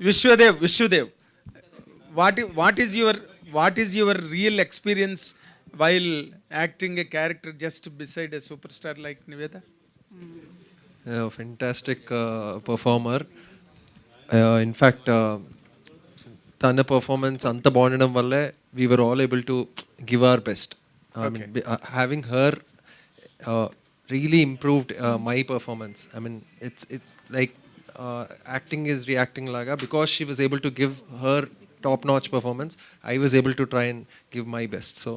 Vishwadev Vishwadev what what is your what is your real experience while acting a character just beside a super star like Niveda fantastic performer in fact uh, తన performance అంత బాగుండడం వల్లే we were all able to give our best I mean having her really improved my performance I mean it's it's like acting is reacting లాగా because she was able to give her top notch performance I was able to try and give my best so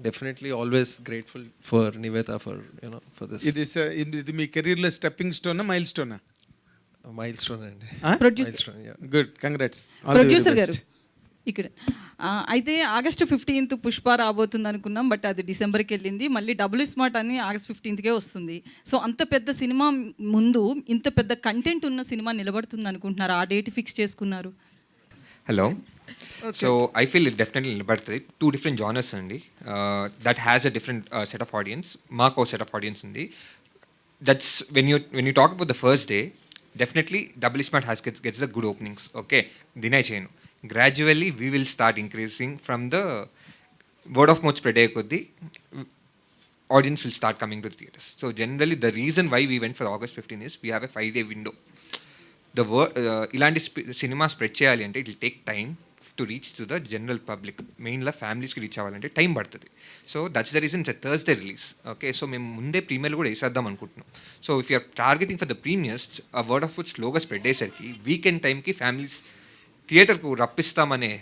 definitely always grateful for Nivetha for you know for this ఇది స- ఇది ఇది మీ కెరీర్లో stepping స్టోనా mile స్టోనా milestone అండి yeah. Good congrats producer గారు ఇక్కడ. అయితే ఆగస్ట్ ఫిఫ్టీన్త్ పుష్ప రాబోతుంది అనుకున్నాం బట్ అది డిసెంబర్కి వెళ్ళింది. మళ్ళీ డబుల్ స్మార్ట్ అని ఆగస్ట్ ఫిఫ్టీన్త్కే వస్తుంది. సో అంత పెద్ద సినిమా ముందు ఇంత పెద్ద కంటెంట్ ఉన్న సినిమా నిలబడుతుంది అనుకుంటున్నారు ఆ డేట్ ఫిక్స్ చేసుకున్నారు. Hello. So I feel it definitely నిలబడుతుంది. టూ డిఫరెంట్ జానర్స్ అండి. That has a different set of audience మాకు సెట్ ఆఫ్ ఆడియన్స్ ఉంది. That's when you when you talk about the first day definitely double smart has gets gets the good openings okay deny చేయను gradually we will start increasing from the word of mouth spread అయ్యే కొద్దీ audience will start coming to theatres so generally the reason why we went for August fifteen is we have a five day window the word ఇలాంటి సినిమా spread చేయాలి అంటే it will take time to reach to the general public మెయిన్గా ఫ్యామిలీస్కి reach అవ్వాలంటే time పడుతుంది. So that's the reason it's Thursday release okay so మేము ముందే ప్రీమియర్లు కూడా వేసేద్దాం అనుకుంటున్నాం. So if you're targeting for the premieres ఆ వర్డ్ ఆఫ్ ఫుడ్ స్లోగా స్ప్రెడ్ అయ్యేసరికి వీకెండ్ టైంకి ఫ్యామిలీస్ థియేటర్కు రప్పిస్తామనే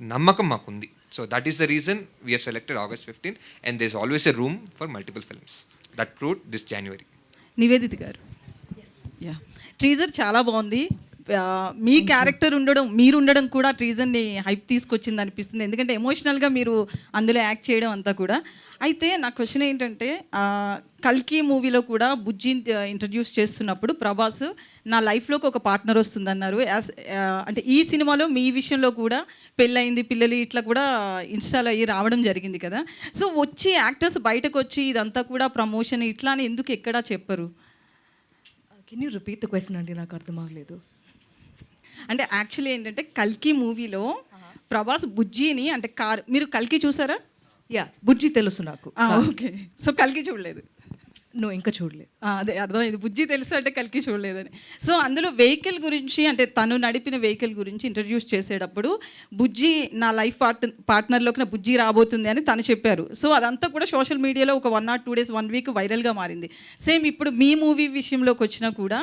నమ్మకం మాకుంది. So that is the reason we have selected August fifteen and there's always a room for multiple films that prove this January Niveditha గారు. Yeah teaser చాలా బాగుంది. మీ క్యారెక్టర్ ఉండడం మీరు ఉండడం కూడా ట్రీజర్ని హైప్ తీసుకొచ్చింది అనిపిస్తుంది. ఎందుకంటే ఎమోషనల్గా మీరు అందులో యాక్ట్ చేయడం అంతా కూడా. అయితే నా క్వశ్చన్ ఏంటంటే కల్కి మూవీలో కూడా బుజ్జి ఇంట్రడ్యూస్ చేస్తున్నప్పుడు ప్రభాస్ నా లైఫ్లోకి ఒక పార్ట్నర్ వస్తుందన్నారు. అంటే ఈ సినిమాలో మీ విషయంలో కూడా పెళ్ళయింది పిల్లలు ఇట్లా కూడా ఇన్స్టాల్ అయ్యి రావడం జరిగింది కదా. సో వచ్చి యాక్టర్స్ బయటకు వచ్చి ఇదంతా కూడా ప్రమోషన్ ఇట్లా అని ఎందుకు ఎక్కడా చెప్పరు? Can you repeat the question అండి నాకు అర్థం అవ్వలేదు. అంటే యాక్చువల్లీ ఏంటంటే కల్కి మూవీలో ప్రభాస్ బుజ్జిని అంటే కార్ మీరు కల్కి చూసారా? యా బుజ్జి తెలుసు నాకు. ఓకే. సో కల్కి చూడలేదు. నువ్వు ఇంకా చూడలేదు. అదే అర్థమైంది. బుజ్జి తెలుసు అంటే కలికి చూడలేదని. సో అందులో వెహికల్ గురించి అంటే తను నడిపిన వెహికల్ గురించి ఇంట్రడ్యూస్ చేసేటప్పుడు బుజ్జి నా లైఫ్ పార్ట్ పార్ట్నర్లోకి నా బుజ్జి రాబోతుంది అని తను చెప్పారు. సో అదంతా కూడా సోషల్ మీడియాలో ఒక one or two days one week వైరల్గా మారింది. సేమ్ ఇప్పుడు మీ మూవీ విషయంలోకి వచ్చినా కూడా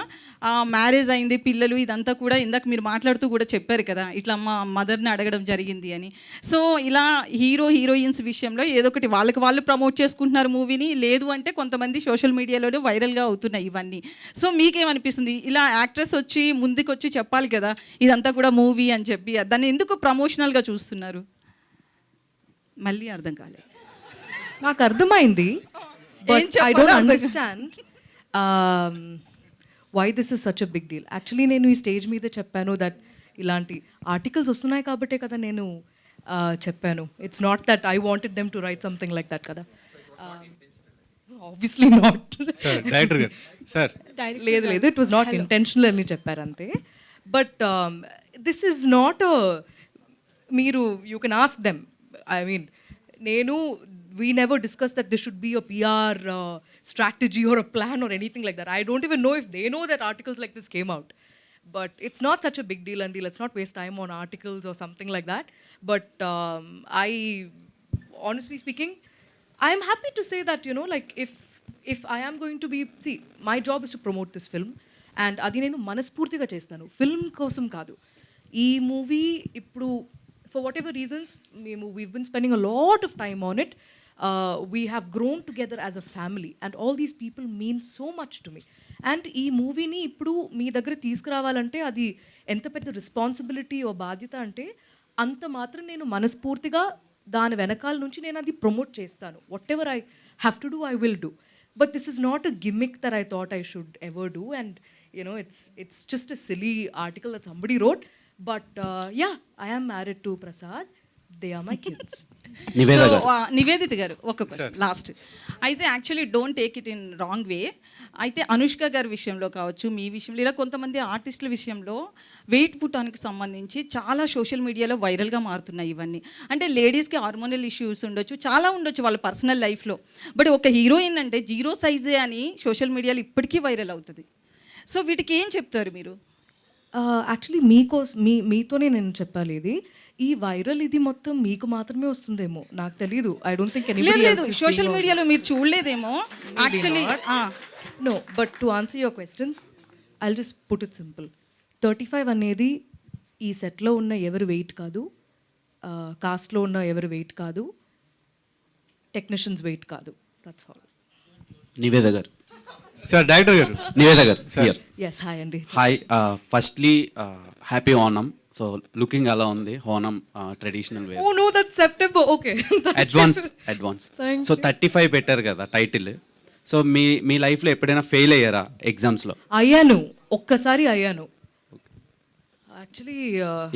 మ్యారేజ్ అయింది పిల్లలు ఇదంతా కూడా ఇందాక మీరు మాట్లాడుతూ కూడా చెప్పారు కదా ఇట్లా మా మదర్ని అడగడం జరిగింది అని. సో ఇలా హీరో హీరోయిన్స్ విషయంలో ఏదో ఒకటి వాళ్ళకి వాళ్ళు ప్రమోట్ చేసుకుంటున్నారు మూవీని లేదు అంటే కొంతమంది సోషల్ మీడియాలోనే వైరల్గా అవుతున్నాయి ఇవన్నీ. సో మీకేమనిపిస్తుంది? ఇలా యాక్ట్రెస్ వచ్చి ముందుకు వచ్చి చెప్పాలి కదా ఇదంతా కూడా మూవీ అని చెప్పి దాన్ని ఎందుకు ప్రమోషనల్గా చూస్తున్నారు? మళ్ళీ అర్థం కాలే. నాకు అర్థమైంది I don't understand why this is such a big deal. Actually నేను ఈ స్టేజ్ మీద చెప్పాను దట్ ఇలాంటి ఆర్టికల్స్ వస్తున్నాయి కాబట్టే కదా నేను చెప్పాను. It's not that I wanted them to write something like that కదా. ఆబ్వియస్లీ నాట్ సార్ డైరెక్టర్ గారు. సార్ లేదు లేదు. ఇట్ వాజ్ నాట్ ఇంటెన్షనల్ అని చెప్పారు అంతే um, but this is not మీరు you can ask them I mean నేను we never discuss that this should be a PR strategy or a plan or anything like that I don't even know if they know that articles like this came out but it's not such a big deal and let's not waste time on articles or something like that. But um, i honestly speaking I'm happy to say that you know if if if i going to be see my job is to promote this film and అది నేను మనస్ఫూర్తిగా చేస్తాను. Film కోసం కాదు. ఈ movie ఇప్పుడు for whatever reasons మేము we been spending a lot of time on it we have grown together as a family and all these people mean so much to me and ఈ మూవీని ఇప్పుడు మీ దగ్గర తీసుకురావాలంటే అది ఎంత పెద్ద రెస్పాన్సిబిలిటీ ఓ బాధ్యత అంటే అంత మాత్రం నేను మనస్ఫూర్తిగా దాని వెనకాల నుంచి నేను అది ప్రమోట్ చేస్తాను. Whatever I have to do I will do but this is not a gimmick there I thought I should ever do and you know it's it's just a silly article that somebody wrote but yeah I am married to Prasad they are my kids Niveditha garu ఒక question last అయితే actually don't take it in wrong way అయితే అనుష్క గారి విషయంలో కావచ్చు మీ విషయంలో ఇలా కొంతమంది ఆర్టిస్టుల విషయంలో వెయిట్ పుట్టానికి సంబంధించి చాలా సోషల్ మీడియాలో వైరల్గా మారుతున్నాయి ఇవన్నీ. అంటే లేడీస్కి హార్మోనల్ ఇష్యూస్ ఉండొచ్చు చాలా ఉండొచ్చు వాళ్ళ పర్సనల్ లైఫ్లో బట్ ఒక హీరోయిన్ అంటే జీరో సైజే అని సోషల్ మీడియాలో ఇప్పటికీ వైరల్ అవుతుంది. సో వీటికి ఏం చెప్తారు మీరు? యాక్చువల్లీ మీకోసం మీ మీతోనే నేను చెప్పాలి ఇది. ఈ వైరల్ ఇది మొత్తం మీకు మాత్రమే వస్తుందేమో. నాకు తెలీదు. ఐ డోంట్ థింక్ లేదు సోషల్ మీడియాలో మీరు చూడలేదేమో. Actually no but to answer your question I just put it simple thirty five అనేది ఈ సెట్లో ఉన్న ఎవరు వెయిట్ కాదు. కాస్ట్లో ఉన్న ఎవరు వెయిట్ కాదు. టెక్నీషియన్స్ వెయిట్ కాదు. That's all Niveda garu. Sir director garu. Niveda garu here yes hi అండి. Hi firstly happy Onam so looking అలా ఉంది Onam traditional way oh no that September okay advance advance so thirty five పెట్టారు కదా title so మీ మీ లైఫ్లో ఎప్పుడైనా fail అయ్యారా ఎగ్జామ్స్లో అయ్యాను. ఒక్కసారి అయ్యాను. యాక్చువల్లీ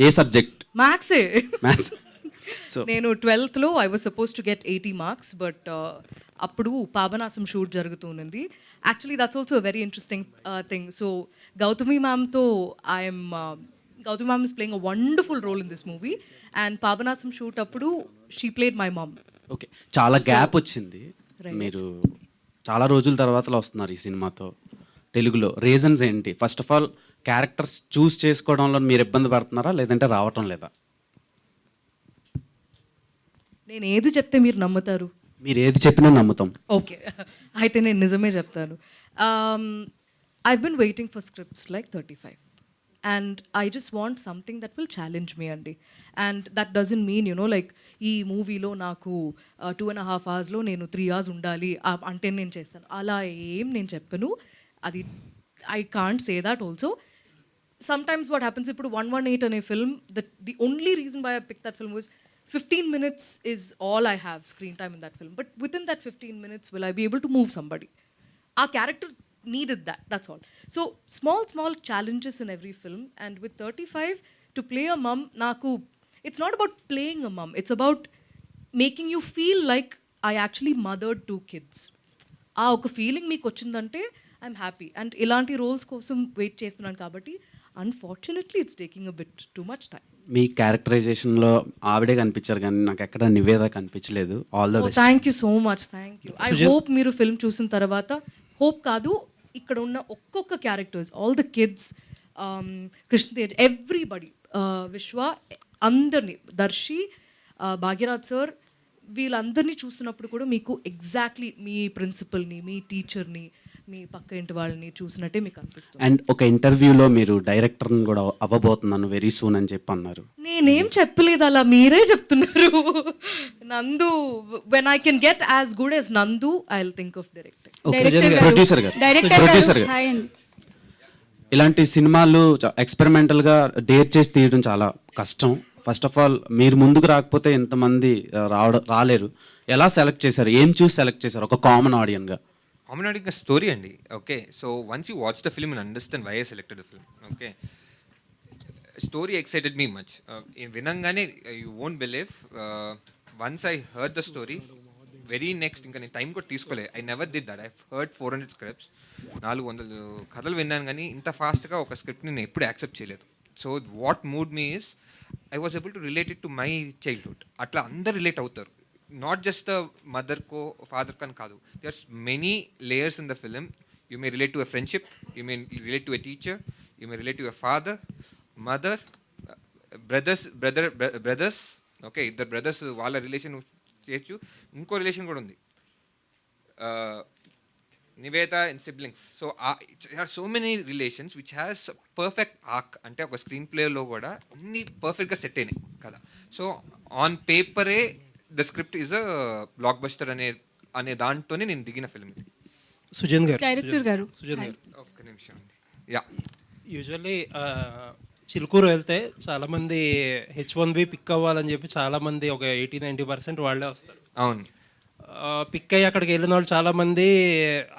ఏ సబ్జెక్ట్ మ్యాథ్సే మ్యాథ్స్ నేను ట్వెల్త్లో I was supposed to get eighty marks but uh, అప్పుడు పాపనాశం షూట్ జరుగుతుంది actually that's also very interesting thing so Gautami మ్యామ్తో I'm Gautami ma'am is playing a wonderful role in this movie and Papanasam shoot అప్పుడు she played my mom okay చాలా gap వచ్చింది. మీరు చాలా రోజుల తర్వాత వస్తున్నారు ఈ సినిమాతో. తెలుగులో రీజన్స్ ఏంటి? First of all characters choose చేసుకోవడంలో మీరు ఇబ్బంది పడుతున్నారా? లేదంటే రావటం లేదా? నేను ఏది చెప్తే మీరు నమ్ముతారు? మీరు ఏది చెప్పినా నమ్ముతాం. ఓకే. అయితే నేను నిజమే చెప్తాను. I been waiting for scripts like thirty five and I just want something that will challenge me అండి and that doesn't mean you know like ఈ మూవీలో నాకు టూ అండ్ హాఫ్ అవర్స్లో నేను త్రీ అవర్స్ ఉండాలి అంటే నేను చేస్తాను. అలా ఏం నేను చెప్పను. అది I can't say that also sometimes what happens ఇప్పుడు వన్ వన్ ఎయిట్ అనే film the the only reason why I pick that film was fifteen minutes is all I have screen time in that film but with in that fifteen minutes will I be able to move somebody a character needed that that's all so small small challenges in every film and with 35 to play a mum naku it's not about playing a mum it's about making you feel like i actually mothered two kids ఆ ఒక feeling మీకు వచ్చిందంటే I'm happy and ఇలాంటి roles కోసం wait చేస్తున్నాను కాబట్టి unfortunately it's taking a bit too much time మీ క్యారెక్టరైజేషన్లో ఆవిడే కనిపించారు కానీ నాకు ఎక్కడ నివేద కనిపించలేదు. All the best thank you so much thank you I hope మీరు ఫిల్మ్ చూసిన తర్వాత హోప్ కాదు ఇక్కడ ఉన్న ఒక్కొక్క characters all the kids Krishnatej everybody Vishwa అందరినీ దర్శి uh, భాగ్యరాజ్ సార్ వీళ్ళందరినీ చూసినప్పుడు కూడా మీకు ఎగ్జాక్ట్లీ మీ ప్రిన్సిపల్ని మీ టీచర్ని మీ పక్క ఇంటి వాళ్ళని చూసినట్టే మీకు అనిపిస్తుంది. అండ్ ఒక ఇంటర్వ్యూలో మీరు డైరెక్టర్ని కూడా అవ్వబోతున్నాను వెరీ సూన్ అని చెప్పి అన్నారు. నేనేం చెప్పలేదు అలా మీరే చెప్తున్నారు. Nandu when I can get as good as Nandu I will think of directing producer garu. Producer garu. ఇలాంటి సినిమాలు ఎక్స్పెరిమెంటల్గా డేర్ చేసి తీయడం చాలా కష్టం. ఫస్ట్ ఆఫ్ ఆల్ మీరు ముందుకు రాకపోతే ఇంతమంది రావడ రావడం రాలేరు. ఎలా సెలెక్ట్ చేశారు? ఏం చూసి సెలెక్ట్ చేశారు? ఒక కామన్ ఆడియన్గా. కామన్ ఆడియన్గా స్టోరీ అండి. Okay. So once you watch the film and understand why I selected the film. Okay. Story excited me much. వినంగానే you won't believe. Once I heard the story very next ఇంకా నేను time కూడా తీసుకోలేదు I never did that. I heard four hundred scripts. నాలుగు వందలు కథలు విన్నాను కానీ ఇంత ఫాస్ట్గా ఒక స్క్రిప్ట్ని నేను ఎప్పుడు యాక్సెప్ట్ చేయలేదు. So what moved me is I was able to related to my childhood అట్లా అందరు రిలేట్ అవుతారు. నాట్ జస్ట్ ద మదర్ కో ఫాదర్ కన్ కాదు. There's many layers in the film you may relate to a friendship you may relate to a teacher you may relate to a father mother brothers brother brothers okay ఇద్దరు brothers వాళ్ళ relation చేయొచ్చు ఇంకో relation కూడా ఉంది. Niveda and siblings so are so many relations which has perfect arc అంటే ఒక screen ప్లేలో కూడా అన్ని పర్ఫెక్ట్గా సెట్ అయినాయి కదా. So on పేపరే the script is a blockbuster అనే అనే దాంట్లోనే నేను దిగిన ఫిల్మ్ ఇది. సుజన్ గారు. డైరెక్టర్ గారు. సుజన్ గారు. ఒక్క నిమిషం అండి. యా యూజువల్లీ చిలుకూరు వెళ్తే చాలామంది హెచ్ వన్ బి పిక్ అవ్వాలని చెప్పి చాలామంది ఒక ఎయిటీ నైంటీ పర్సెంట్ వాళ్ళే వస్తారు. అవును. పిక్ అయ్యి అక్కడికి వెళ్ళిన వాళ్ళు చాలామంది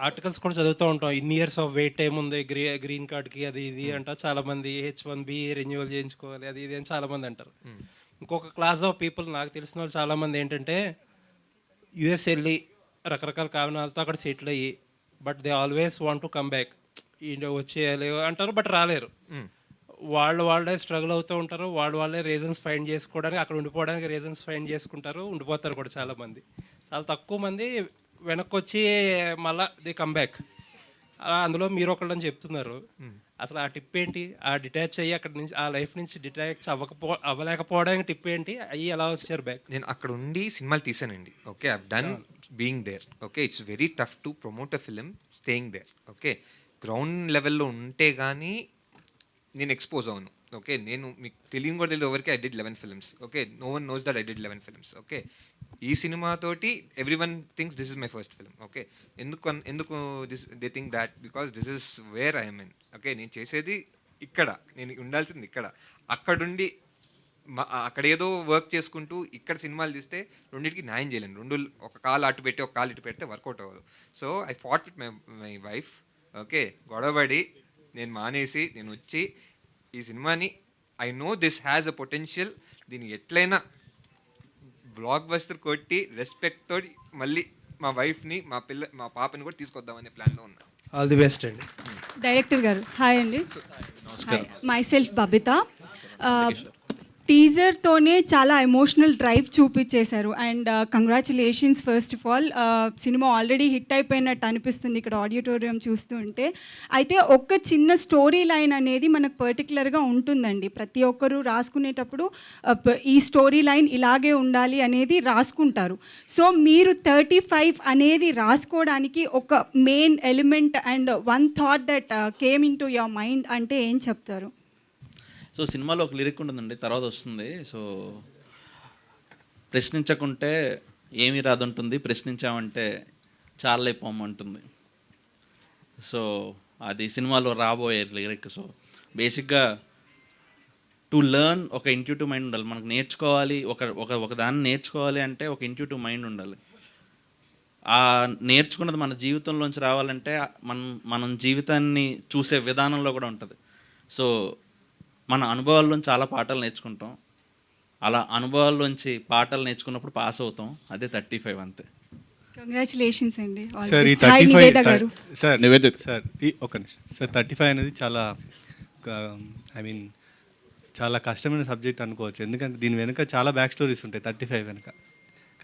ఆర్టికల్స్ కూడా చదువుతూ ఉంటాం. ఇన్ని ఇయర్స్ ఆఫ్ వెయిట్ ఏముంది గ్రీ గ్రీన్ కార్డ్కి అది ఇది అంట చాలామంది హెచ్ వన్ బి రెన్యువల్ చేయించుకోవాలి అది ఇది అని చాలామంది అంటారు. ఇంకొక క్లాస్ ఆఫ్ పీపుల్ నాకు తెలిసిన వాళ్ళు చాలామంది ఏంటంటే యుఎస్ వెళ్ళి రకరకాల కారణాలతో అక్కడ సెటిల్ అయ్యి but they always want to come back India వచ్చేయాలి అంటారు బట్ రాలేరు. వాళ్ళు వాళ్ళే స్ట్రగుల్ అవుతూ ఉంటారు వాళ్ళు వాళ్ళే రీజన్స్ ఫైండ్ చేసుకోవడానికి అక్కడ ఉండిపోవడానికి రీజన్స్ ఫైండ్ చేసుకుంటారు ఉండిపోతారు కూడా చాలామంది. చాలా తక్కువ మంది వెనక్కి వచ్చి మళ్ళా ది కమ్ బ్యాక్ అలా అందులో మీరు ఒకళ్ళని చెప్తున్నారు. అసలు ఆ టిప్ ఏంటి? ఆ డిటాచ్ అయ్యి అక్కడ నుంచి ఆ లైఫ్ నుంచి డిటాచ్ అవ్వకపో అవ్వలేకపోవడానికి టిప్ ఏంటి? అయ్యి ఎలా వచ్చారు బ్యాక్ నేను అక్కడ ఉండి సినిమాలు తీసానండి okay I done being there okay it's very tough to promote a film staying there okay ground లెవెల్లో ఉంటే కానీ నేను ఎక్స్పోజ్ అవును ఓకే నేను మీకు తెలియని కూడా తెలియదు ఎవరికి I did eleven films okay no one knows that I did eleven films okay ఈ సినిమాతోటి everyone things this is my first film okay ఎందుకు అన్- ఎందుకు this they think that because this is where I mean okay నేను చేసేది ఇక్కడ. నేను ఉండాల్సింది ఇక్కడ. అక్కడుండి మా- అక్కడ ఏదో వర్క్ చేసుకుంటూ ఇక్కడ సినిమాలు తీస్తే రెండింటికి న్యాయం చేయలేను. రెండు ఒక కాలు అటు పెట్టి ఒక కాలు ఇటు పెడితే వర్కౌట్ అవ్వదు. So I fought with my my wife okay గొడవపడి నేను మానేసి నేను వచ్చి ఈ సినిమాని I know this has a potential దీన్ని ఎట్లయినా బ్లాక్ బస్టర్ కొట్టి రెస్పెక్ట్ తోటి మళ్ళీ మా వైఫ్ని మా పిల్ల మా పాపని కూడా తీసుకొద్దామనే ప్లాన్లో ఉన్నా. ఆల్ ది బెస్ట్ అండి. డైరెక్టర్ గారు హాయ్ అండి. మై సెల్ఫ్ బబిత టీజర్తోనే చాలా emotional drive చూపించేశారు. And congratulations first of all cinema already hit అయిపోయినట్టు అనిపిస్తుంది ఇక్కడ ఆడిటోరియం చూస్తూ ఉంటే. అయితే ఒక్క చిన్న స్టోరీ లైన్ అనేది మనకు పర్టికులర్గా ఉంటుందండి. ప్రతి ఒక్కరూ రాసుకునేటప్పుడు uh, ఈ స్టోరీ లైన్ ఇలాగే ఉండాలి అనేది రాసుకుంటారు. సో మీరు థర్టీ ఫైవ్ అనేది రాసుకోవడానికి ఒక main element and one thought that came into your mind అంటే ఏం చెప్తారు? సో సినిమాలో ఒక లిరిక్ ఉంటుందండి తర్వాత వస్తుంది. సో ప్రశ్నించకుంటే ఏమి రాదుంటుంది ప్రశ్నించామంటే చాలైపోమంటుంది సో అది సినిమాలో రాబోయే లిరిక్. సో బేసిక్గా టు లెర్న్ ఒక ఇంట్యూటివ్ మైండ్ ఉండాలి. మనకు నేర్చుకోవాలి ఒక ఒక ఒక దాన్ని నేర్చుకోవాలి అంటే ఒక ఇంట్యూటివ్ మైండ్ ఉండాలి. ఆ నేర్చుకున్నది మన జీవితంలోంచి రావాలంటే మనం మనం జీవితాన్ని చూసే విధానంలో కూడా ఉంటుంది. సో మన అనుభవాల్లోంచి చాలా పాఠాలు నేర్చుకుంటాం. అలా అనుభవాల్లోంచి పాఠాలు నేర్చుకున్నప్పుడు పాస్ అవుతాం. అదే థర్టీ ఫైవ్ అంతే. కంగ్రాచులేషన్స్ అండి. All సార్ ఈ thirty five sir Niveditha. Sir ఈ ఒక నిమిషం. సార్ థర్టీ ఫైవ్ అనేది చాలా ఐ మీన్ చాలా కష్టమైన సబ్జెక్ట్ అనుకోవచ్చు. ఎందుకంటే దీని వెనుక చాలా బ్యాక్ స్టోరీస్ ఉంటాయి థర్టీ ఫైవ్ వెనుక.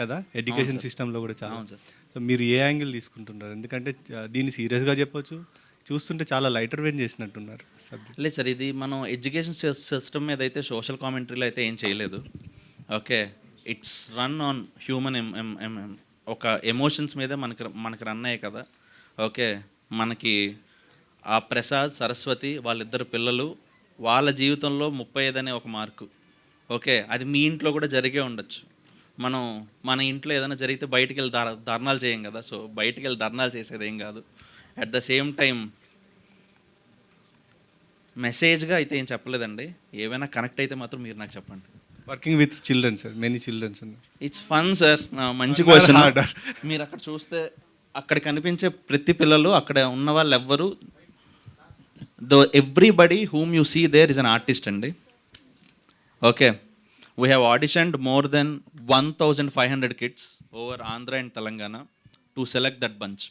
కదా? ఎడ్యుకేషన్ సిస్టంలో కూడా చాలా. అవును సార్. సో మీరు ఏ యాంగిల్ తీసుకుంటున్నారు? ఎందుకంటే ఆ, దీన్ని సీరియస్గా చెప్పొచ్చు. చూస్తుంటే చాలా లైటర్ వెయిన్ చేసినట్టున్నారు సబ్జెక్ట్. లేదు సార్ ఇది మనం ఎడ్యుకేషన్ సిస్టమ్ మీద అయితే సోషల్ కామెంటరీలో అయితే ఏం చేయలేదు. Okay it's run on human ఒక ఎమోషన్స్ మీదే మనకి మనకి రన్ అయ్యాయి కదా. ఓకే మనకి ఆ ప్రసాద్ సరస్వతి వాళ్ళిద్దరు పిల్లలు వాళ్ళ జీవితంలో ముప్పై ఐదు అనే ఒక మార్కు. ఓకే అది మీ ఇంట్లో కూడా జరిగే ఉండొచ్చు. మనం మన ఇంట్లో ఏదైనా జరిగితే బయటికి వెళ్ళి ధర్నాలు చేయం కదా. సో బయటికి వెళ్ళి ధర్నాలు చేసేది ఏం కాదు. అట్ ద సేమ్ టైం మెసేజ్గా అయితే ఏం చెప్పలేదండి. ఏమైనా కనెక్ట్ అయితే మాత్రం మీరు నాకు చెప్పండి. Working with children sir many childrens it's fun sir మంచి క్వశ్చన్? మీరు అక్కడ చూస్తే అక్కడ కనిపించే ప్రతి పిల్లలు అక్కడ ఉన్న వాళ్ళు ఎవ్వరు though everybody whom you see there is an artist అండి. Okay we have auditioned more than one thousand five hundred kids over Andhra and Telangana to select that bunch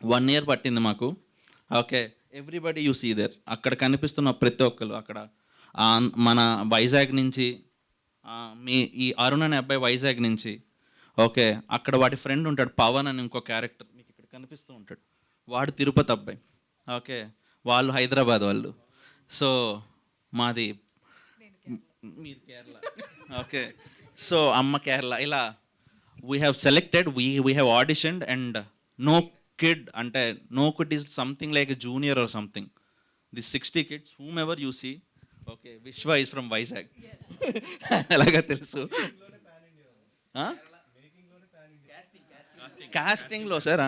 one year పట్టింది మాకు. Okay everybody you see there అక్కడ కనిపిస్తున్న ప్రతి ఒక్కరు అక్కడ మన వైజాగ్ నుంచి మీ ఈ అరుణ్ అనే అబ్బాయి వైజాగ్ నుంచి ఓకే అక్కడ వాడి ఫ్రెండ్ ఉంటాడు పవన్ అని ఇంకో క్యారెక్టర్ మీకు ఇక్కడ కనిపిస్తూ ఉంటాడు. వాడు తిరుపతి అబ్బాయి ఓకే వాళ్ళు హైదరాబాద్ వాళ్ళు. సో మాది మీరు కేరళ. ఓకే సో అమ్మ కేరళ ఇలా we have selected we we have auditioned and no kid అంటే no kid is something like junior or something the sixty kids whom ever you see okay Vishwa is from Vizag ఎలాగా తెలుసు? కాస్టింగ్లో sir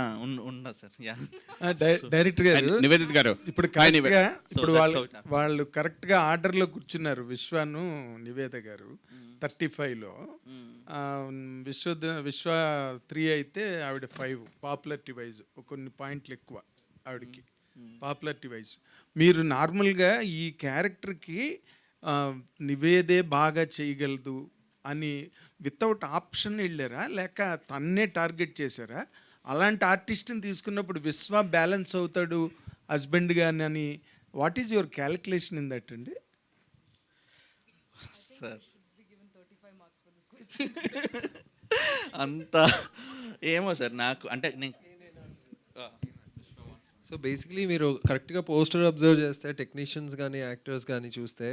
ఉండదు sir yeah. Director గారు నివేదిత గారు ఇప్పుడు ఇప్పుడు వాళ్ళు. వాళ్ళు కరెక్ట్గా ఆర్డర్లో కూర్చున్నారు విశ్వను నివేద గారు థర్టీ ఫైవ్లో ఆ, విశ్వ విశ్వ త్రీ అయితే ఆవిడ ఫైవ్ పాపులారిటీ వైజ్ కొన్ని పాయింట్లు ఎక్కువ ఆవిడకి. Popularity wise. మీరు నార్మల్గా ఈ క్యారెక్టర్కి నివేదే బాగా చేయగలదు అని వితౌట్ ఆప్షన్ వెళ్ళారా? లేక తన్నే టార్గెట్ చేశారా? అలాంటి ఆర్టిస్ట్ని తీసుకున్నప్పుడు విశ్వ బ్యాలెన్స్ అవుతాడు హస్బెండ్ గాని అని what is your calculation in that అండి? సార్ అంత ఏమో సార్ నాకు అంటే నేను సో బేసిక్లీ మీరు కరెక్ట్గా పోస్టర్ అబ్జర్వ్ చేస్తే టెక్నీషియన్స్ కానీ యాక్టర్స్ కానీ చూస్తే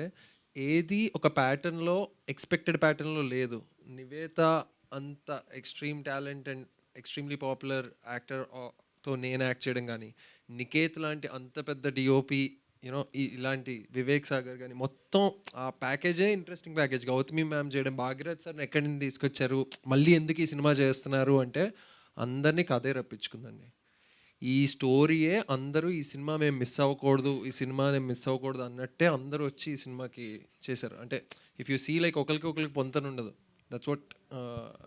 ఏది ఒక ప్యాటర్న్లో ఎక్స్పెక్టెడ్ ప్యాటర్న్లో లేదు. నివేత అంత extreme talent and extremely popular యాక్టర్తో నేను యాక్ట్ చేయడం కానీ నికేత్ లాంటి అంత పెద్ద డిఓపి యూనో ఇలాంటి వివేక్ సాగర్ కానీ మొత్తం ఆ ప్యాకేజే ఇంట్రెస్టింగ్ ప్యాకేజ్. గౌతమి మ్యామ్ చేయడం భాగీరథ్ సార్ని ఎక్కడి నుంచి తీసుకొచ్చారు మళ్ళీ ఎందుకు ఈ సినిమా చేస్తున్నారు అంటే అందరినీ కథే రప్పించుకుందండి. ఈ స్టోరీయే అందరూ ఈ సినిమా మేము మిస్ అవ్వకూడదు ఈ సినిమా నేను మిస్ అవ్వకూడదు అన్నట్టే అందరూ వచ్చి ఈ సినిమాకి చేశారు. అంటే ఇఫ్ యూ సీ లైక్ ఒకరికి ఒకరికి పొంతన ఉండదు. That's what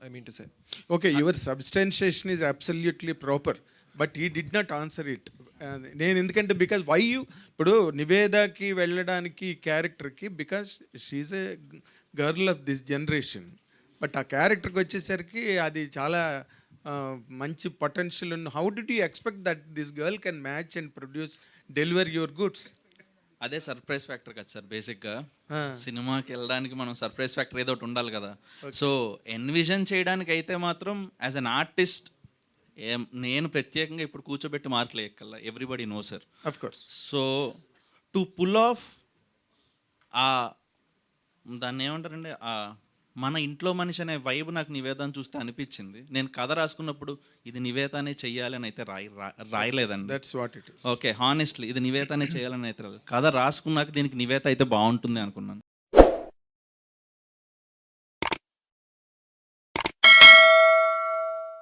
I mean to say okay your substantiation is absolutely proper but he did not answer it నేను ఎందుకంటే బికాజ్ వై యూ ఇప్పుడు నివేదాకి వెళ్ళడానికి క్యారెక్టర్కి because she a girl of this generation but ఆ క్యారెక్టర్కి వచ్చేసరికి అది చాలా మంచి పొటెన్షియల్ ఉన్న how do you expect that this girl can match and produce deliver your goods అదే సర్ప్రైజ్ ఫ్యాక్టర్ కదా సార్ బేసిక్గా సినిమాకి వెళ్ళడానికి మనం సర్ప్రైజ్ ఫ్యాక్టర్ ఏదో ఒకటి ఉండాలి కదా. సో ఎన్విజన్ చేయడానికి అయితే మాత్రం యాజ్ అన్ ఆర్టిస్ట్ నేను ప్రత్యేకంగా ఇప్పుడు కూర్చోబెట్టి మార్కులు ఎక్కల్లా everybody no sir of course so to pull off ఆ దాన్ని ఏమంటారండి? ఆ మన ఇంట్లో మనిషి అనే వైబ్ నాకు నివేదన చూస్తే అనిపించింది. నేను కథ రాసుకున్నప్పుడు ఇది నివేదనే చెయ్యాలి అని అయితే రాయి రాయలేదండి. That's what it okay honestly ఇది నివేదనే చేయాలని అయితే. కథ రాసుకున్నాక దీనికి నివేత అయితే బాగుంటుంది అనుకున్నాను.